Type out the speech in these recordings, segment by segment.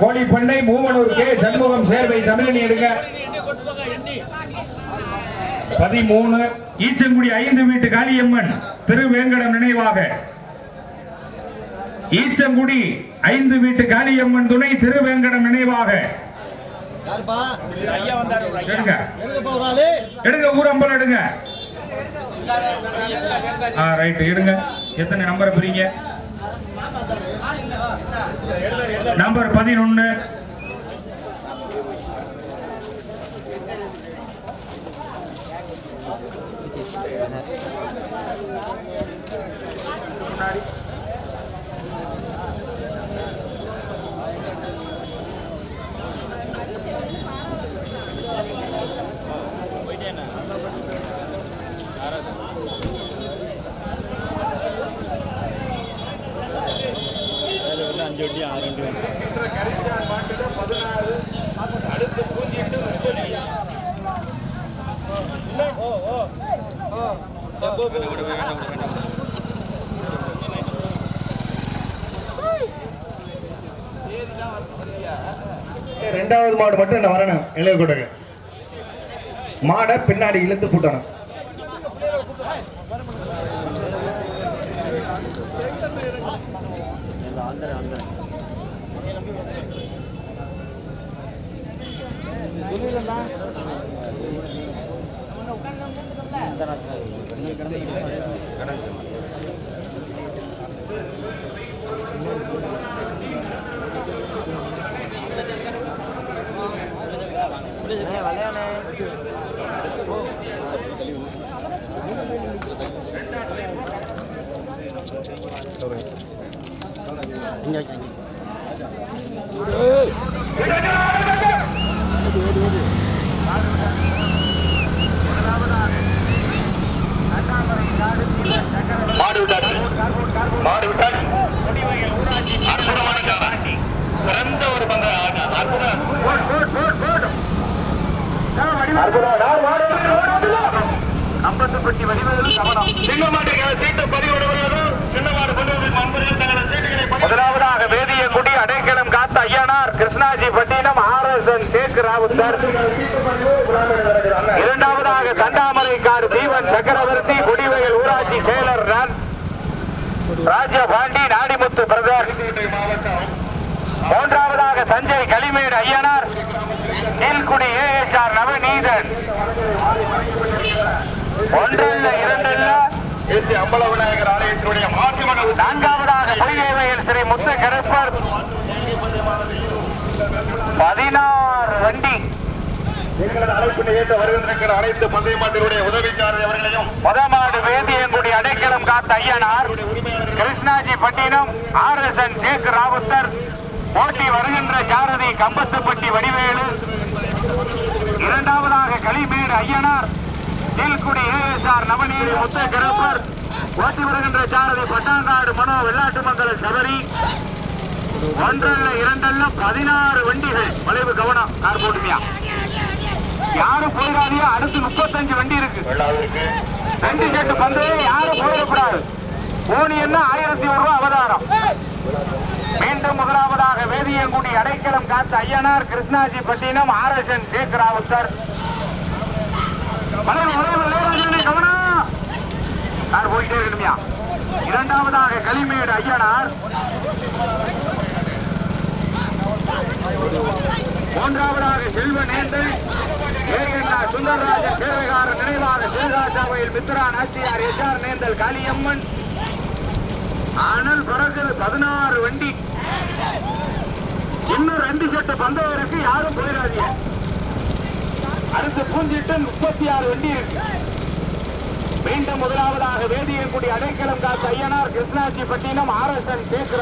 கோழிப்பண்ணை மூவனூர் கே. சண்முகம் சேர்வை தமிழனி எடுங்க. பதிமூணு ஈச்சங்குடி ஐந்து வீட்டு காளியம்மன் திருவேங்கடம் நினைவாக. ஈச்சங்குடி ஐந்து வீட்டு காளியம்மன் துணை திருவேங்கடம் நினைவாக. எடுங்க. எடுங்க ஊரம்பல் எடுங்க. ஆ எடுங்க. எத்தனை நம்பரை பிரிங்க நம்பர் பதினொன்னு. மாடு மட்டும் என்ன வரணும்? இளைய கொடுங்க. மாடை பின்னாடி இழுத்து பூட்டணும். மாடு முதலாவதாக வேதியங்குடி அடைக்கலம் காத்த Ayyanar Krishnaji Pattinam R S N Sheikh Rowther. இரண்டாவதாக தண்டாமரைக்காடு தீவன் சக்கரவர்த்தி குடிவயல் ஊராட்சி செயலர் நான். ராஜபாண்டி நாடிமுத்து பிரதர். மூன்றாவதாக தஞ்சை களிமேடு ஐயனார். கீழ்குடி ஏஎஸ்ஆர் நவநீதன். ஒன்றல்ல இரண்டல்ல. ஏசி அம்பல விநாயகர் ஆலயத்தினுடைய மாசி மண்டப நான்காவதாக பொய்யவையில் ஸ்ரீ முத்து கருப்பர் பதினாறு வண்டி. எங்களது அழைப்பினை ஏற்ற வருகின்ற அனைத்து பந்தய மாட்டினுடைய உதவிக்காரர் அவர்களையும் முதமாடு அடைக்கலம் காத்த Ayyanar Krishnaji Pattinam R S N Sheikh Rowther போட்டி வருகின்ற சாரதி கம்பத்துப்பட்டி வடிவேலு. இரண்டாவதாக களிமேடு ஐயனார் கீழ்குடி ஏஎஸ்ஆர் நவநீதி முத்த கருப்பர். ஓட்டி வருகின்ற சாரதி பட்டாங்காடு மனோ வெள்ளாட்டுமங்கல சபரி. ஒன்றல்ல இரண்டல்ல பதினாறு வண்டிகள். வளைவு கவனம் கார் போட்டுமியா. யாரும் போயிடாதியா அடுத்து முப்பத்தஞ்சு வண்டி இருக்கு. வண்டி ரெண்டு செட்டு பந்து யாரும் போயிடக்கூடாது. போனி என்ன ஆயிரத்தி ஒரு ரூபா அவதாரம். மீண்டும் முதலாவதாக வேதியங்குடி அடைக்கலம் காத்த Ayyanar Krishnaji Pattinam R S N Sheikh Rowther வளைவு, வளைவு, இளையராஜனே, கவனம் யார் போயிட்டே இருக்கணுமியா இரண்டாவதாக களிமேடு ஐயனார். மூன்றாவதாக செல்வ நேந்தல் சுந்தரராஜன் சேவைகாரர் நினைவாக சேகாசாவையில் மித்ரா நாச்சியார் எஸ்ஆர் நேந்தல் காளியம்மன். ஆனால் பிறகு பதினாறு வண்டி. இன்னும் ரெண்டு செட்டு பந்தயம் இருக்கு யாரும் போயிடாதீங்க. அடுத்து பூஞ்சிட்டு முப்பத்தி ஆறு வண்டி இருக்கு மீண்டும் முதலாவதாக Vethiyankudi Adaikkalam Katha Ayyanar Krishnaji Pattinam R S N Sheikh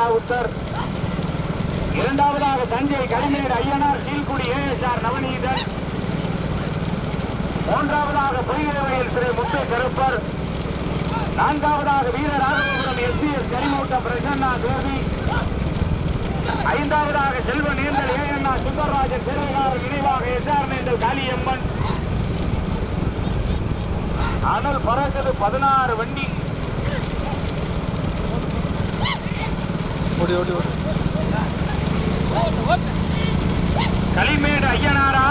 இரண்டாவதாக தஞ்சை கலைஞர் ஐயனார் கீழ்குடி ஏஎஸ்ஆர் நவநீதன். மூன்றாவதாக பொய்கிறவையில் திரு முத்து கருப்பர். நான்காவதாக வீரராகவபுரம் எஸ் கரிமூட்டம் பிரசன்னா தேவி. ஐந்தாவதாக செல்வ நேர்ந்தல் ஏஎன்ஆ சுந்தரராஜன் சிறைகாரர் நினைவாக எஸ்ஆர் நேர்ந்தல் காளியம்மன். அனல் பறக்குது பதினாறு வண்டி ஓடி ஓடி ஓடி. களிமேடு ஐயனாரா?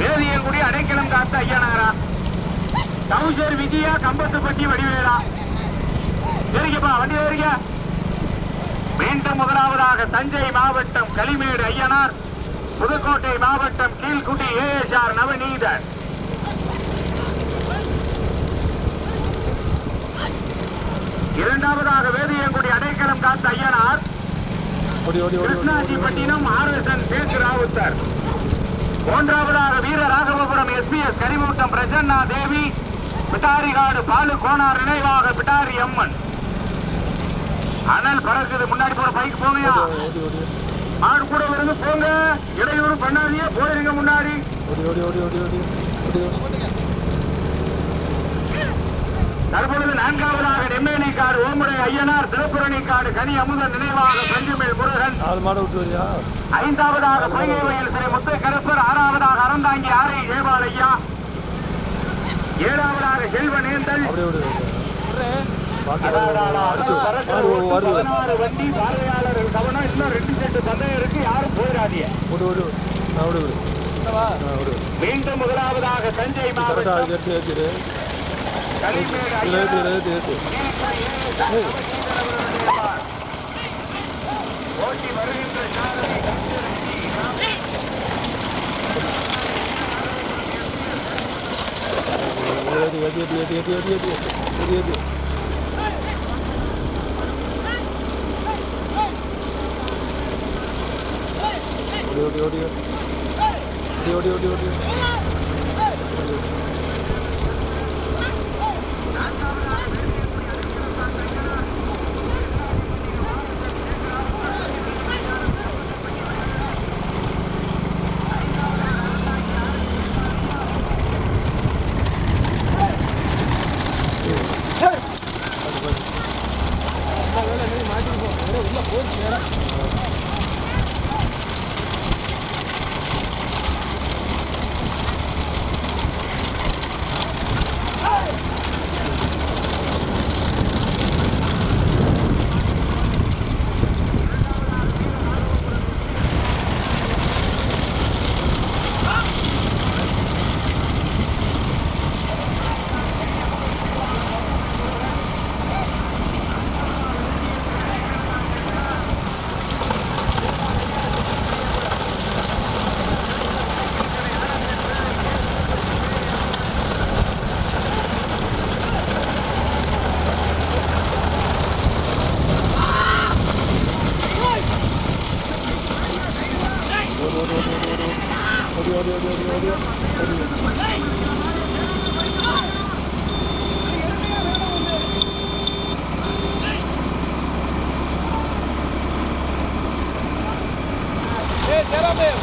வேதியங்குடி அடைக்கலம் காத்த ஐயனாரா? டவுசர் விஜயா கம்பத்துப்பட்டி வடிவேலா? சரிங்கப்பா வண்டி வருங்க மீண்டும் முதலாவதாக தஞ்சை மாவட்டம் களிமேடு ஐயனார் புதுக்கோட்டை மாவட்டம் கீழ்குடி ஏஎஸ்ஆர் நவநீதன். இரண்டாவதாக வேதியங்குடி அடைக்கலம் காத்த ஐயனார். ஓடி ஓடி ஓடி ஓடி கிருஷ்ணாஜிப்பட்டினம் ஆர்எஸ்என் சேத்து ராவுத்தர். மூன்றாவதாக Veera Raghavapuram S P S Karimoottam Prasanna Devi. Pidarikadu Balu Konar நினைவாக பிட்டாரி அம்மன். அனல் பறக்குது முன்னாடி போற பைக் ஓடி ஆடு கூட இருந்து போங்க. இடையூறு பண்ணாதீங்க போயிருங்க முன்னாடி ஓடி ஓடி ஓடி ஓடி ஓடி ஓடி ஓடி தற்பொழுது நான்காவதாக நெம்மேலி காடு ஓமுறை ஐயனார் திருப்புரணி காடு கனி அமுதன் நினைவாக பஞ்சுமேல் முருகன். ஐந்தாவதாக பொய்கை வயல் ஸ்ரீ முத்து கருப்பர் ஆறாவதாக அறந்தாங்கி ஆரை ஜெயபாலையா. ஏழாவதாக பதினாறு வருது. வண்டி பார்வையாளர்கள் கவனம். இன்னும் ரெண்டு செட்டு பந்தயம் இருக்கு. யாரும் போயிடாதீங்க. மீண்டும் முதலாவதாக தஞ்சை மாவட்டம். ஓட்டி வருகின்ற சாதனை கண்டிருக்கி Adieu, adieu, adieu, adieu, adieu, adieu, adieu, adieu. Adieu, adieu, adieu. Adieu, adieu, adieu, adieu. Olha a ponte.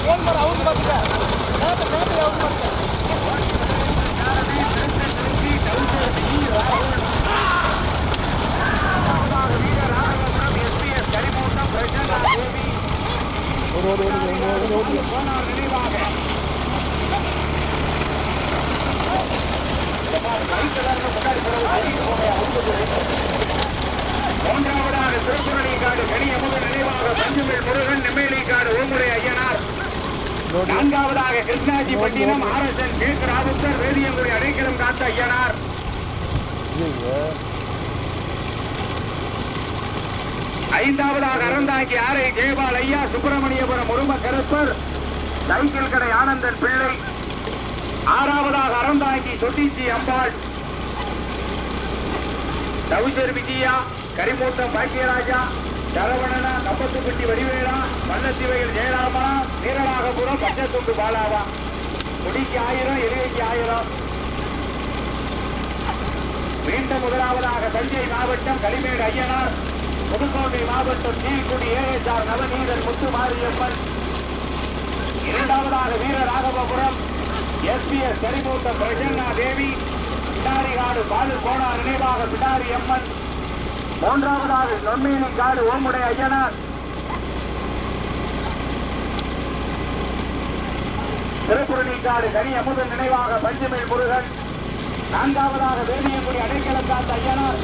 Phone பண்ண அவங்க பார்த்துக்க. அவங்க பார்த்துக்க. ஓடு ஓடு ஓடு ஓடு மூன்றாவதாக நினைவாக பஞ்சுமிழ் முருகன் நெம்மேலிக்காடு ஓமுறை ஐயனார் நான்காவதாக கிருஷ்ணாஜி பட்டினம் ஆர்எஸ்என் கீழ்கிராமத்தர் வேதியங்குடி அடைக்கலம் காத்த ஐயனார் ஐந்தாவதாக அறந்தாங்கி ஆரை ஜெயபால் ஐயா சுப்பிரமணியபுரம் உரும கருப்பர் சைக்கிள் கடை ஆனந்தன் பிள்ளை. ஆறாவதாக அறந்தாங்கி சொட்டிச்சி அம்பாள். தவுசர் விஜயா கரிமூட்டம் பாக்கியராஜா சரவணனா கப்பத்துப்பட்டி வடிவேலா பள்ளத்திவையில் ஜெயராமா வீரநாகபுரம் பச்சத்துண்டு பாலாவா. முடிக்கு ஆயிரம் எலிவைக்கு ஆயிரம். மீண்டும் முதலாவதாக தஞ்சை மாவட்டம் களிமேடு ஐயனார். புதுக்கோட்டை மாவட்டம் கீழ்குடி ஏஎஸ்ஆர் நவநீதன் முத்து மாரியம்மன் இரண்டாவதாக Veeraraghavapuram S P S Karimoottam Prasanna Devi Pidarikadu Balu Kona நினைவாக பிடாரி அம்மன். மூன்றாவதாக நொன்மேனி காடு ஓமுடைய ஐயனார். திருக்குறணி காடு கனி அமுதன் நினைவாக பஞ்சமில் முருகன். நான்காவதாக வேதியங்குடி அடைக்கலம் காத்த ஐயனார்.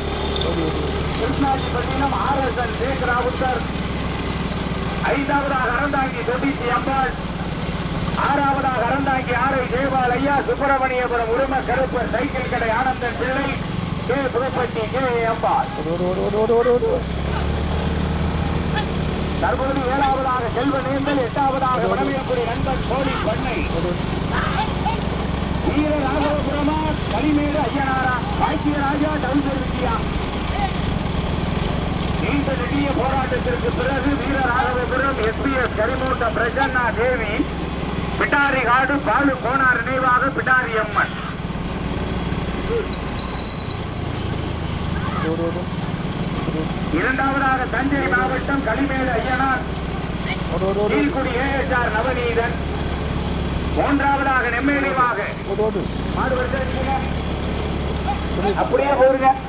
கிருஷ்ணாஜி பட்டினம் ஆர்எஸ்என் சேக் ராவுத்தர் ஐந்தாவதாக அறந்தாங்கி தொட்டிச்சி அம்பாள் ஆறாவதாக அறந்தாங்கி ஆரை ஜெயபால் ஐயா சுப்பிரமணியபுரம் உரிம கருப்பர் சைக்கிள் கடை ஆனந்தன் பிள்ளை கே புதுப்பட்டி கே அம்பாள் தற்போது ஏழாவதாக செல்வ நேர்ந்தல் எட்டாவதாக வடமையக்குடி நண்பன் கோடி பண்ணை வீர ராகவபுரமா களிமேடு ஐயனாரா பாக்கியராஜா டவுன் வித்யா இந்த நெடிய போராட்டத்திற்கு பிறகு வீர ராகவபுரம் எஸ்பிஎஸ் கரிமூட்ட பிரசன்னா தேவி பிட்டாரி காடு பாலு கோனார் நினைவாக பிட்டாரி அம்மன். இரண்டாவதாக தஞ்சை மாவட்டம் களிமேடு ஐயனார் ஓடு நீல்குடி ஏஎஸ்ஆர் நவநீதன். மூன்றாவதாக நெம்மேலிவாக. அப்படியே போடுங்க ஜெயித்தாப்புல மாடு வரும் கவனம் வரிசை வரிசையா போங்க சுற்றிடுவோம் அப்படி வரும் ஓடு ஓடு கொடியில்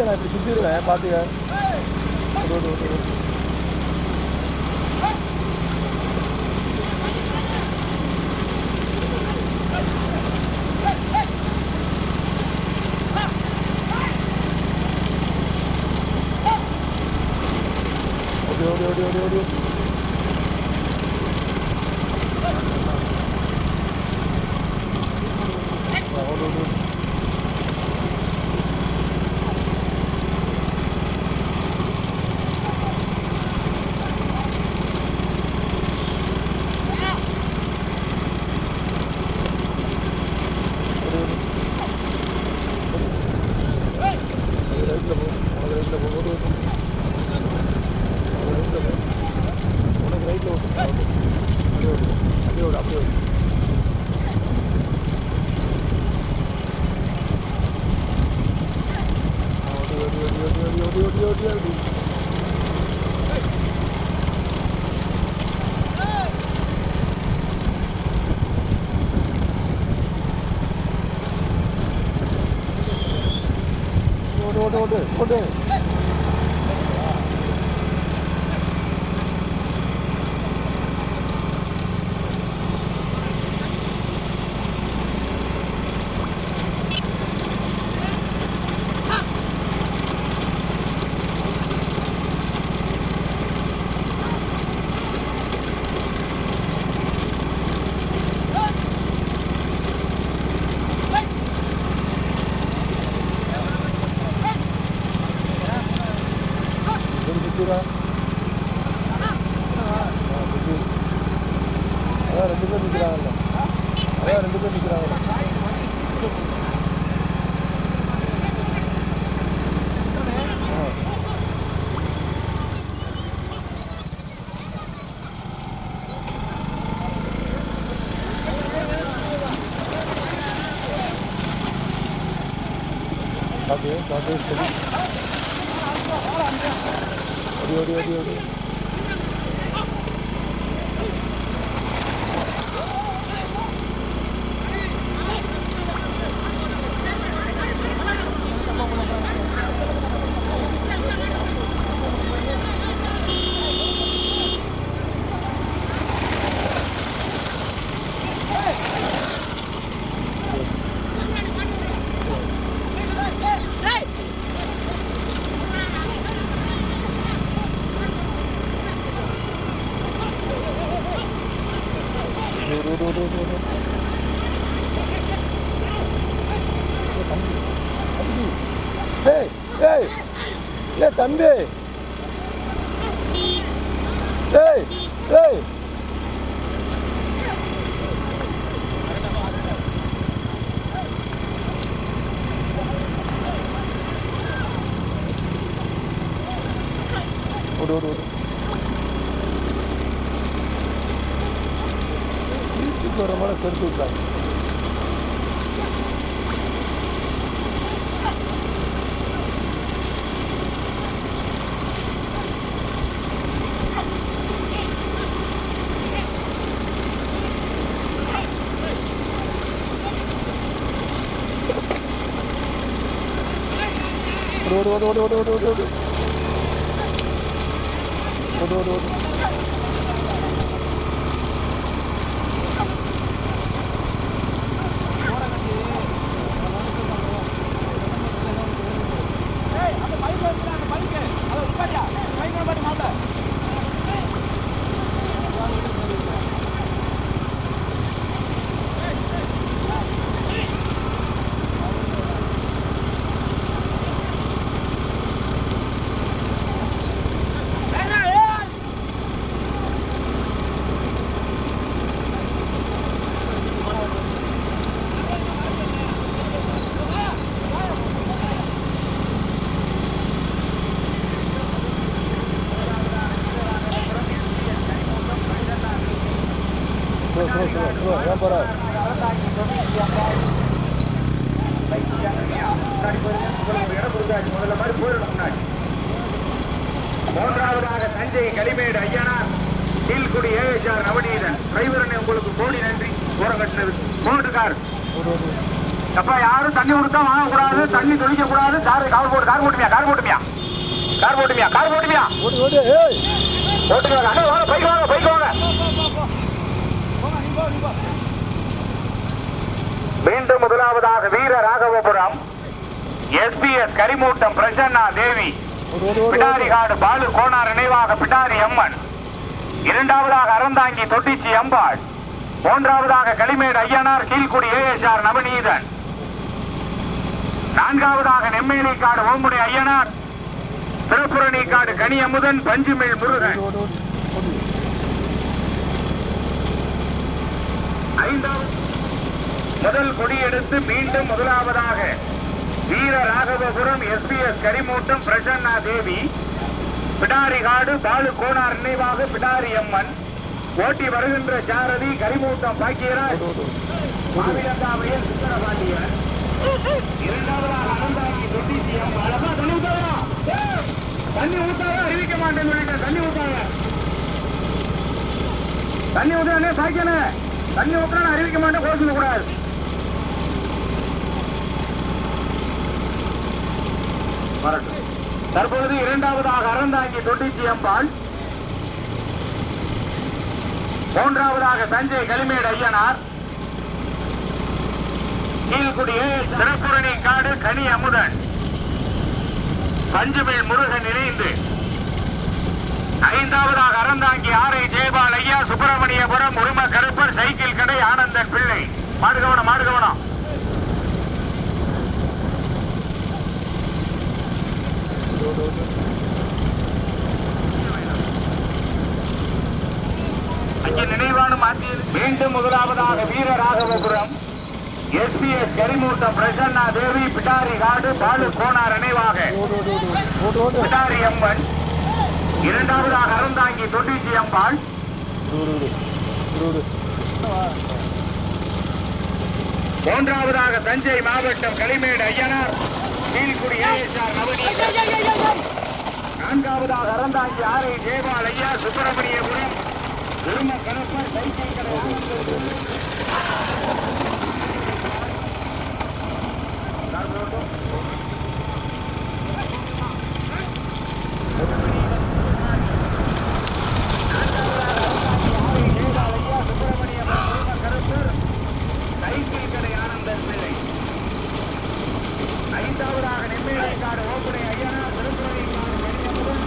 நான் இப்படி சுற்றிடுவேன் பார்த்துக்க ஓடு ஓடு ஓடு ஓடு ஓடி. আমাদের るおるおるゴロゴロ取るから。Dur dur dur dur dur dur dur. ดูดู கட்டினது அப்ப யாரும் தண்ணி கொடுத்தா வாங்கக்கூடாது தண்ணி தொழிக்க கூடாது கார் கார் போட்டு கார் போட்டுமியா கார் போட்டுமியா? கார் போட்டுமியா கார் போட்டுமியா? போட்டுக்கலாம் வாங்க பைக் வாங்க பைக் வாங்க. மீண்டும் முதலாவதாக வீர ராகவபுரம் எஸ்பிஎஸ் கரிமூட்டம் பிரசன்னா தேவி. ஓடி காடு பாலு கோனார் நினைவாக பிடாரி அம்மன். இரண்டாவதாக அறந்தாங்கி தொட்டிச்சி அம்பாள். மூன்றாவதாக களிமேடு ஐயனார் கீழ்குடி ஏஎஸ்ஆர் நவநீதன். நான்காவதாக நெம்மேலி காடு ஓம்புடி ஐயனார். திருப்புரணி காடு கனியமுதன் பஞ்சுமிழ் முருகன். ஐந்தாவது முதல் கொடியெடுத்து மீண்டும் முதலாவதாக Veera Raghavapuram S P S Karimoottam Prasanna Devi Pidarikadu Balu Konar நினைவாக பிடாரி அம்மன். ஓட்டி வருகின்ற சாரதி கரிமூட்டம் பாக்கியராஜ் மாவிலங்காவியல் சுந்தரபாண்டியன் இரண்டாவதாக அனந்தாங்கி தொட்டிசி அம்மாள் அம்மா, தண்ணி ஊத்தாதா? தண்ணி ஊத்தாத? அறிவிக்க மாட்டேன்னு சொல்லிட்டேன். தண்ணி ஊத்தாத? தண்ணி ஊத்தானே சாய்க்கணே தண்ணி ஊத்தினா அறிவிக்க மாட்டேன் கோச்சிக்க கூடாது வரட்டும். தற்பொழுது இரண்டாவதாக அறந்தாங்கி தொட்டிச்சி அம்பாள் மூன்றாவதாக தஞ்சை களிமேடு ஐயனார். கீழ்குடி திருப்புரணி காடு கனி அமுதன். பஞ்சுமேல் முருகன் இணைந்து. ஐந்தாவதாக அறந்தாங்கி ஆரை ஜெயபால் ஐயா சுப்பிரமணியபுரம் உரிம கருப்பர் சைக்கிள் கடை ஆனந்தன் பிள்ளை. மாடுகவனம் மாடுகவனம். அங்கே நினைவான மாற்றியது. மீண்டும் முதலாவதாக Veeraraghavapuram S P S Karimoottam Prasanna Devi Pidarikadu Balu Konar நினைவாக. பிட்டாரி அம்மன் இரண்டாவதாக அறந்தாங்கி தொட்டிச்சி அம்பாள். மூன்றாவதாக தஞ்சை மாவட்டம் களிமேடு ஐயனார் கீழ்குடி ஏஎஸ்ஆர் நவநீதன் நான்காவதாக அறந்தாங்கி ஆரை ஜெயபால் ஐயா சுப்பிரமணியபுரம். ஐந்தாவதாக நெம்மேலிக்காடு ஓப்பனை ஐயனார் திருப்புரணிக்காடு கனியமுடன்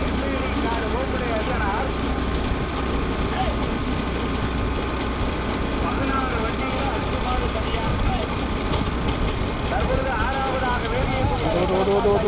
நெம்மேலிக்காடு ஓப்பனை ஐயனார் பதினாறு வண்டியில் அசுமாறு தனியாக தற்பொழுது ஆறாவதாக வேதியை ஓடி ஓடி ஓடி ஓடி ஓடி ஓடி ஆறு டன் சேகராவுடன் மாட்ட புரியா மாட்ட புரியா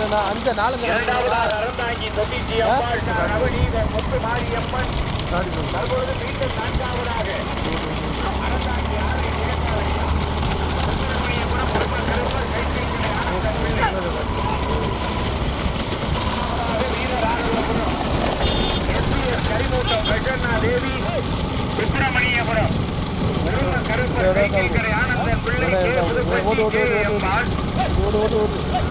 S P S Karimoottam Prasanna Devi Subramaniapuram குடும்ப கருப்பர் சைக்கிள் கடை ஆனந்தன் பிள்ளை கே. அம்மாள் ஓடி ஓடி ஓடி அதான் என்ன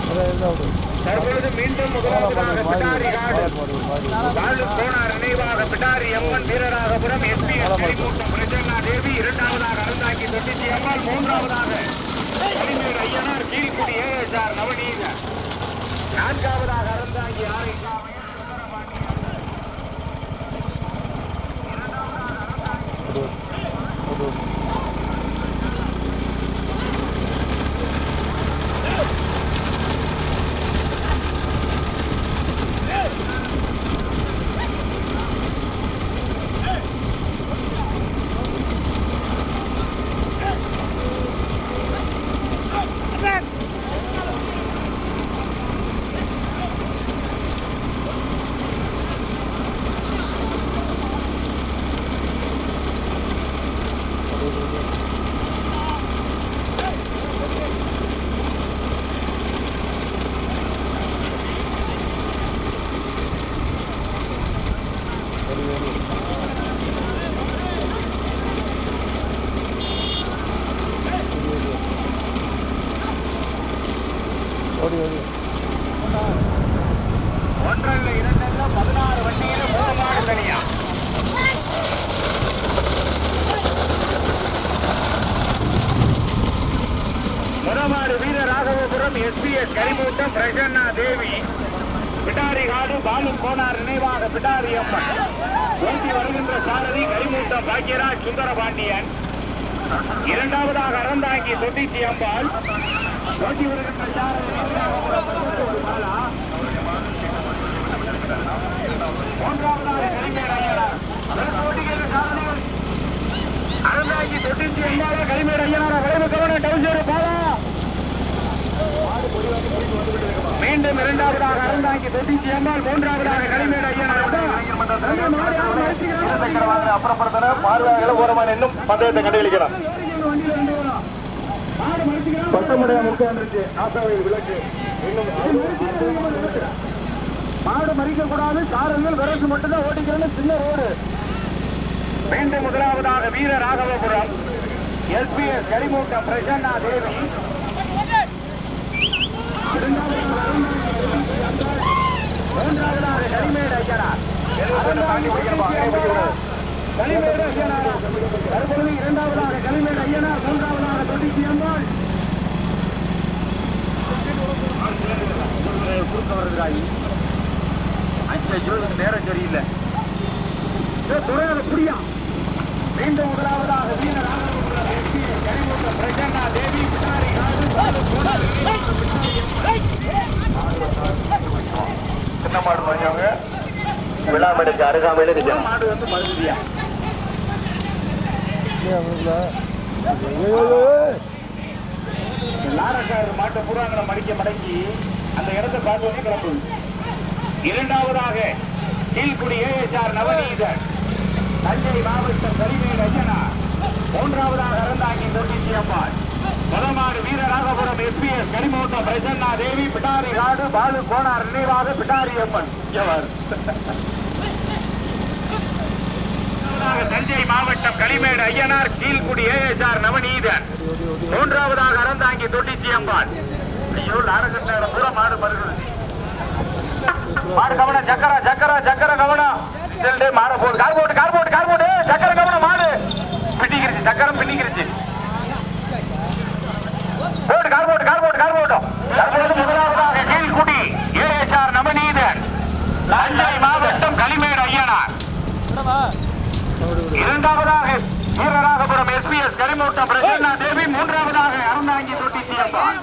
ஓடு தற்பொழுது மீண்டும் முதலாவதாக பிடாரி காடு. போனார் கோனார் நினைவாக பிடாரி அம்மன் வீரராகபுரம் எஸ்பி கூட்டம் பிரசன்னா தேவி இரண்டாவதாக அருந்தாக்கி தொட்டிச்சி அம்மாள் மூன்றாவதாக கலிமேடு ஐயனார் கீழ்குடி ஏஎஸ்ஆர் நவநீத. நான்காவதாக அருந்தாக்கி ஆரைக்காவை ஒன்றல்ல இரண்டல்ல பதினாறு வண்டியில மூணு மாடு தனியா முறமாடு Veera Raghavapuram S P S Karimoottam Prasanna Devi. Pidarikadu Balu Konar நினைவாக பிடாரி அம்மன். ஓட்டி வருகின்ற சாரதி கரிமூட்டம் பாக்கியராஜ் சுந்தரபாண்டியன். இரண்டாவதாக அறந்தாங்கி தொட்டிச்சி அம்பாள். ஓட்டி வருகின்ற சாரதி ராகவபுரம் மூன்றாவதாக கரிமேடு ஐயனார். அறந்தாங்கி தொட்டிச்சி அம்பாளா கரிமேடு ஐயனாரா. விளைவு கவனம் டவுசேரு பாலா மீண்டும் இரண்டாவதாக அறந்தாங்கி தொட்டிச்சி அம்பாள் மூன்றாவதாக கரிமேடு ஐயனார் அப்புறப்படுத்தின. பார்வையாளர்களை ஓரமான இன்னும் பந்தயத்தை கண்டுகளிக்கிறார். பட்டமுடைய முக்கிய வந்துருச்சு. ஆசாவை விளக்கு மாடு மறிக்க கூடாது காரங்கள் விரசு மட்டும்தான் ஓட்டிக்கிறேன்னு சின்ன ரோடு. மீண்டும் முதலாவதாக வீர ராகவபுரம் எஸ்பிஎஸ் கரிமூட்டம் பிரசன்னா தேவி. மூன்றாவதாக கரிமேடு ஐயனா கலிமேடு ஐயனார் தற்பொழுது இரண்டாவதாக கலிமேடு ஐயனார் மூன்றாவதாக தொட்டிச்சி அம்பாள் குறுக்க வருகிறாய் அஞ்சு நேரம் சரியில்லை துறையோட புரியா மீண்டும் முதலாவதாக வீரராக கரிமூட்ட பிரசன்னா தேவி பிடாரி சின்ன மாடு மறிஞ்சவங்க மாடுக்கு அருகாமையில இருக்கு மாடு வந்து மாட்டை மடிக்க மடக்கி அந்த இடத்தை பார்த்தோன்னே கிளம்புது இரண்டாவதாக கீழ்குடி ஏஎஸ்ஆர் நவநீதன். தஞ்சை மாவட்டம் கரிமேல் ஐயனா மூன்றாவதாக அறந்தாங்கி தொட்டிச்சி அம்மாள். முதமாடு வீரராகபுரம் எஸ்பிஎஸ் கரிமூட்டம் பிரசன்னா தேவி பிட்டாரி காடு பாலு கோனார் நினைவாக பிட்டாரி அம்மன். எவர் முதலாவதாக தஞ்சை மாவட்டம் களிமேடு ஐயனார் கீழ்குடி ஏஎஸ்ஆர் நவநீதன். மூன்றாவதாக அறந்தாங்கி தொட்டிச்சி அம்பாள். ஐயோ லாரகட்டில் பூரா மாடு மறுகிறது மாடு கவனம் சக்கர சக்கர சக்கர கவனம். செல்டு மாற போடு. கார் போட்டு கார் போட்டு கார் போட்டு சக்கர கவனம் மாடு. பின்னிக்கிருச்சு சக்கரம் பின்னிக்கிருச்சு. போட்டு கார் போட்டு கார் போட்டு கார் போட்டோம் தற்போது முதலாவதாக கீழ்குடி ஏஎஸ்ஆர் நவநீதன். தஞ்சை மாவட்டம் களிமேடு ஐயனார். இரண்டாவதாக வீரராகபுரம் எஸ்பிஎஸ் கரிமூட்டம் பிரசன்னா தேவி மூன்றாவதாக அறந்தாங்கி தொட்டி சியம்பாள்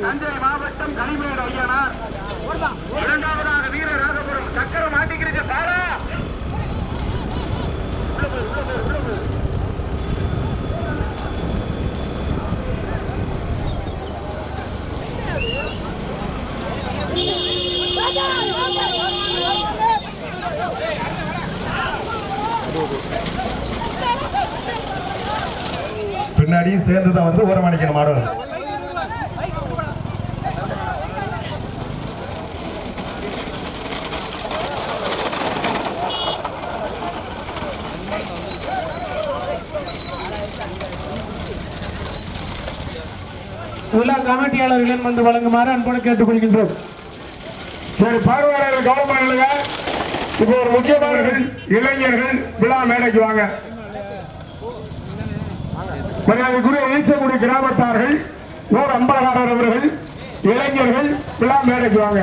தஞ்சை மாவட்டம் கனிமேடு ஐயனார். இரண்டாவதாக வீரராகபுரம் சக்கரம் மாட்டிக்கிருச்சு சாரா. பின்னாடியும் சேர்ந்து தான் வந்து ஓரம் அடிக்கணும் மாடு. விழா கமிட்டியாளர்களிடம் வந்து வழங்குமாறு அன்போடு கேட்டுக்கொள்கின்றோம். சரி பார்வையாளர்கள் கவனமாக இப்போ ஒரு முக்கியமானவர்கள் இளைஞர்கள் விழா மேடைக்கு வாங்க. மரியாதைக்குரிய ஈச்சக்குடி கிராமத்தார்கள் நூறு அம்பலகாரர் அவர்கள் இளைஞர்கள் விழா மேடைக்கு வாங்க.